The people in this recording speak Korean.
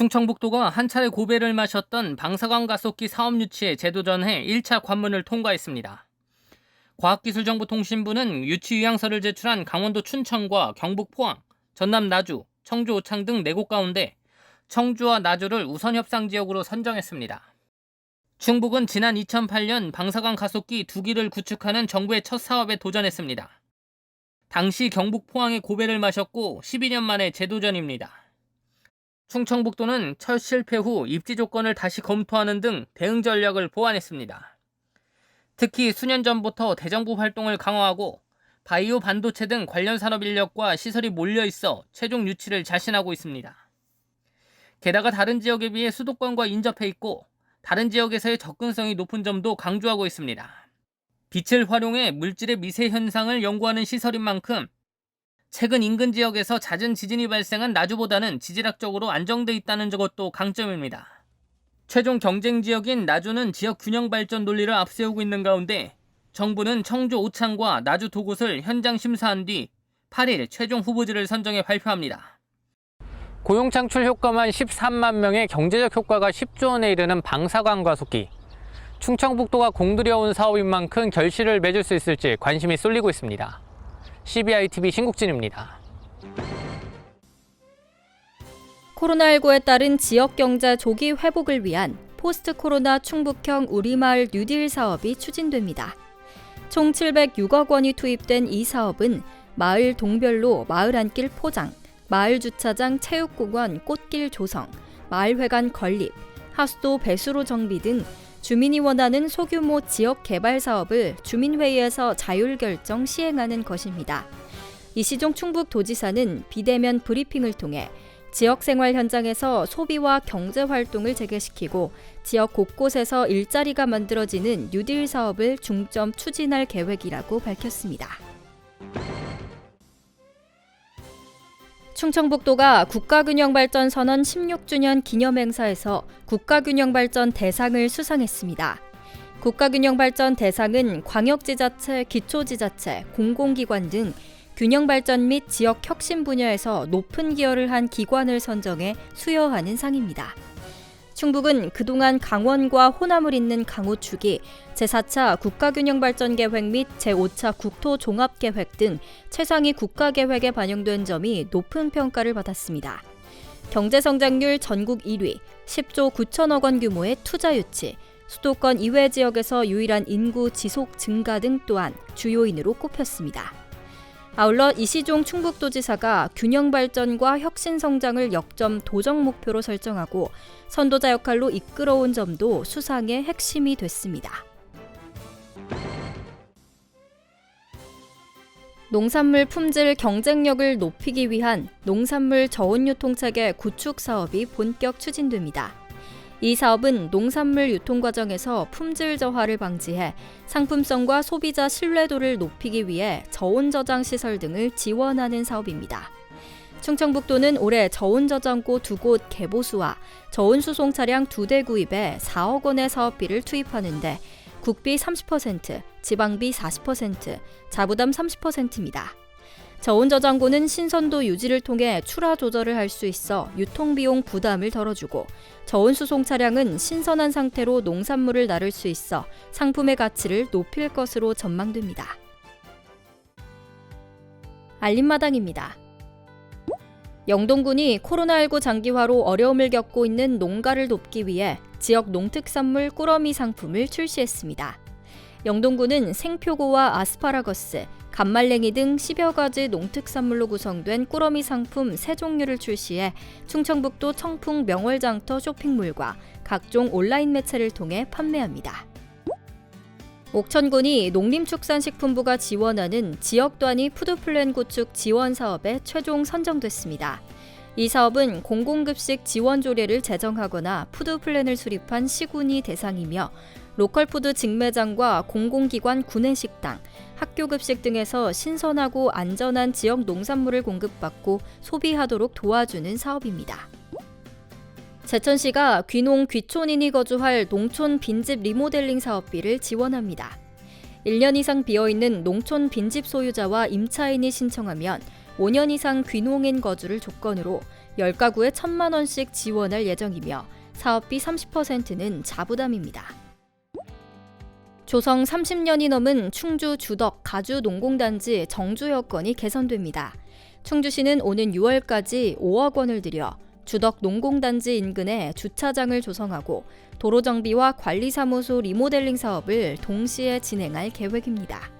충청북도가 한 차례 고배를 마셨던 방사광 가속기 사업 유치에 제도전해 1차 관문을 통과했습니다. 과학기술정보통신부는 유치 의향서를 제출한 강원도 춘천과 경북 포항, 전남 나주, 청주 오창 등 4곳 가운데 청주와 나주를 우선 협상 지역으로 선정했습니다. 충북은 지난 2008년 방사광 가속기 두 기를 구축하는 정부의 첫 사업에 도전했습니다. 당시 경북 포항에 고배를 마셨고 12년 만에 재도전입니다. 충청북도는 첫 실패 후 입지 조건을 다시 검토하는 등 대응 전략을 보완했습니다. 특히 수년 전부터 대정부 활동을 강화하고 바이오 반도체 등 관련 산업 인력과 시설이 몰려 있어 최종 유치를 자신하고 있습니다. 게다가 다른 지역에 비해 수도권과 인접해 있고 다른 지역에서의 접근성이 높은 점도 강조하고 있습니다. 빛을 활용해 물질의 미세 현상을 연구하는 시설인 만큼 최근 인근 지역에서 잦은 지진이 발생한 나주보다는 지질학적으로 안정돼 있다는 것도 강점입니다. 최종 경쟁 지역인 나주는 지역 균형 발전 논리를 앞세우고 있는 가운데 정부는 청주 오창과 나주 두 곳을 현장 심사한 뒤 8일 최종 후보지를 선정해 발표합니다. 고용 창출 효과만 13만 명의 경제적 효과가 10조 원에 이르는 방사광 가속기. 충청북도가 공들여온 사업인 만큼 결실을 맺을 수 있을지 관심이 쏠리고 있습니다. CBI TV 신국진입니다. 코로나19에 따른 지역 경제 조기 회복을 위한 포스트 코로나 충북형 우리마을 뉴딜 사업이 추진됩니다. 총 706억 원이 투입된 이 사업은 마을 동별로 마을 안길 포장, 마을 주차장 체육공원 꽃길 조성, 마을회관 건립, 하수도 배수로 정비 등 주민이 원하는 소규모 지역 개발 사업을 주민회의에서 자율 결정 시행하는 것입니다. 이시종 충북도지사는 비대면 브리핑을 통해 지역 생활 현장에서 소비와 경제 활동을 재개시키고 지역 곳곳에서 일자리가 만들어지는 뉴딜 사업을 중점 추진할 계획이라고 밝혔습니다. 충청북도가 국가균형발전 선언 16주년 기념 행사에서 국가균형발전 대상을 수상했습니다. 국가균형발전 대상은 광역지자체, 기초지자체, 공공기관 등 균형발전 및 지역 혁신 분야에서 높은 기여를 한 기관을 선정해 수여하는 상입니다. 충북은 그동안 강원과 호남을 잇는 강호축이 제4차 국가균형발전계획 및 제5차 국토종합계획 등 최상위 국가계획에 반영된 점이 높은 평가를 받았습니다. 경제성장률 전국 1위, 10조 9천억 원 규모의 투자 유치, 수도권 이외 지역에서 유일한 인구 지속 증가 등 또한 주요인으로 꼽혔습니다. 아울러 이시종 충북도지사가 균형 발전과 혁신 성장을 역점 도정 목표로 설정하고 선도자 역할로 이끌어온 점도 수상의 핵심이 됐습니다. 농산물 품질 경쟁력을 높이기 위한 농산물 저온 유통체계 구축 사업이 본격 추진됩니다. 이 사업은 농산물 유통 과정에서 품질 저하를 방지해 상품성과 소비자 신뢰도를 높이기 위해 저온 저장 시설 등을 지원하는 사업입니다. 충청북도는 올해 저온 저장고 두 곳 개보수와 저온 수송 차량 두 대 구입에 4억 원의 사업비를 투입하는데 국비 30%, 지방비 40%, 자부담 30%입니다. 저온 저장고는 신선도 유지를 통해 출하 조절을 할 수 있어 유통비용 부담을 덜어주고 저온 수송 차량은 신선한 상태로 농산물을 나를 수 있어 상품의 가치를 높일 것으로 전망됩니다. 알림마당입니다. 영동군이 코로나19 장기화로 어려움을 겪고 있는 농가를 돕기 위해 지역 농특산물 꾸러미 상품을 출시했습니다. 영동군은 생표고와 아스파라거스, 감말랭이 등 10여 가지 농특산물로 구성된 꾸러미 상품 세 종류를 출시해 충청북도 청풍 명월장터 쇼핑몰과 각종 온라인 매체를 통해 판매합니다. 옥천군이 농림축산식품부가 지원하는 지역 단위 푸드플랜 구축 지원 사업에 최종 선정됐습니다. 이 사업은 공공급식 지원 조례를 제정하거나 푸드플랜을 수립한 시군이 대상이며 로컬푸드 직매장과 공공기관 구내식당, 학교급식 등에서 신선하고 안전한 지역 농산물을 공급받고 소비하도록 도와주는 사업입니다. 제천시가 귀농 귀촌인이 거주할 농촌 빈집 리모델링 사업비를 지원합니다. 1년 이상 비어있는 농촌 빈집 소유자와 임차인이 신청하면 5년 이상 귀농인 거주를 조건으로 10가구에 1천만 원씩 지원할 예정이며 사업비 30%는 자부담입니다. 조성 30년이 넘은 충주 주덕 가주 농공단지 정주 여건이 개선됩니다. 충주시는 오는 6월까지 5억 원을 들여 주덕 농공단지 인근에 주차장을 조성하고 도로 정비와 관리사무소 리모델링 사업을 동시에 진행할 계획입니다.